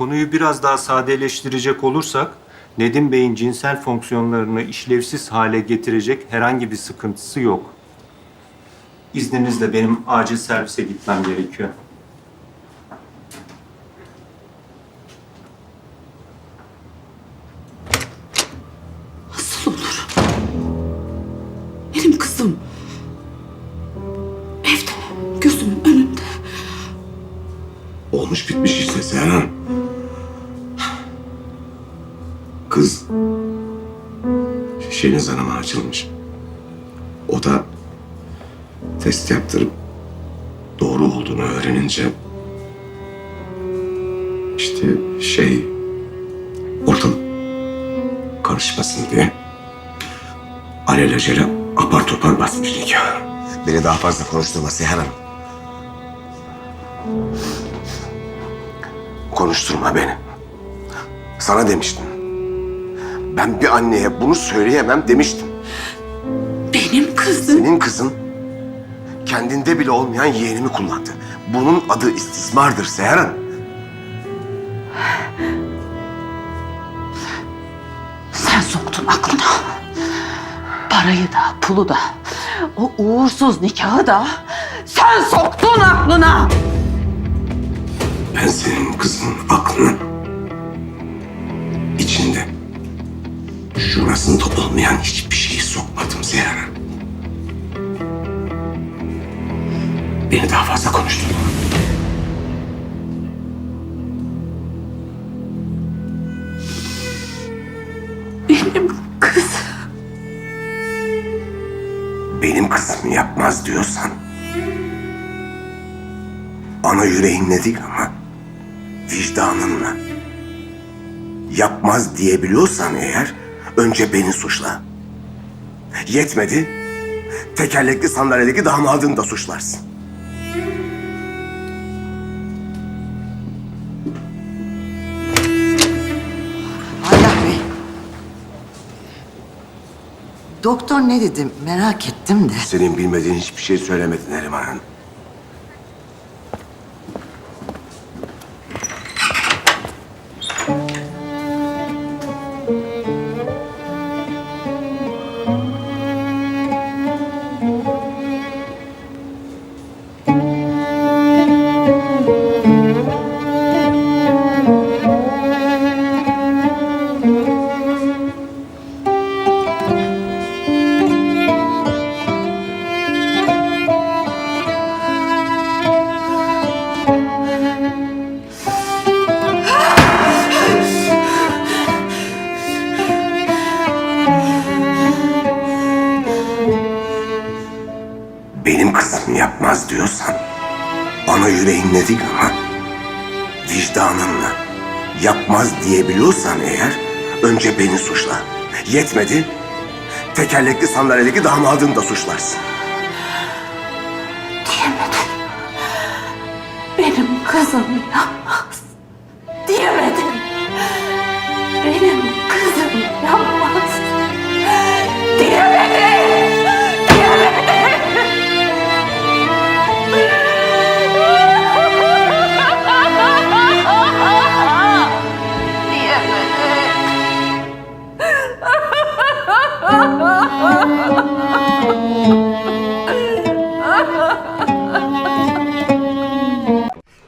Konuyu biraz daha sadeleştirecek olursak, Nedim Bey'in cinsel fonksiyonlarını işlevsiz hale getirecek herhangi bir sıkıntısı yok. İzninizle benim acil servise gitmem gerekiyor. Nasıl olur? Benim kızım. Evde, gözümün önünde. Olmuş bitmiş işte Serhan. Kız Şeniz Hanım'a açılmış. O da test yaptırıp doğru olduğunu öğrenince işte şey ortalık karışmasın diye alelacele apar topar basmış nikah. Beni daha fazla konuşturma Seher Hanım. Konuşturma beni. Sana demiştim. Ben bir anneye bunu söyleyemem demiştim. Benim kızım. Senin kızın kendinde bile olmayan yeğenimi kullandı. Bunun adı istismardır Seher Hanım. Sen soktun aklına. Parayı da, pulu da, o uğursuz nikahı da sen soktun aklına. Ben senin kızının aklını şurasında olmayan hiçbir şeyi sokmadım Hanım. Beni daha fazla konuşturma. Benim kızım. benim kızım yapmaz diyorsan ana yüreğinle değil ama vicdanınla yapmaz diyebiliyorsan eğer önce beni suçla. Yetmedi tekerlekli sandalyedeki damadını da suçlarsın. Ayla Bey. Doktor ne dedi merak ettim de. Senin bilmediğin hiçbir şey söylemedi Neriman Hanım. Benim kızım yapmaz diyorsan ana yüreğinle değil ama vicdanınla yapmaz diyebiliyorsan eğer önce beni suçla. Yetmedi tekerlekli sandalyedeki damadını da suçlarsın. Diyemedim. Benim kızım yapmaz.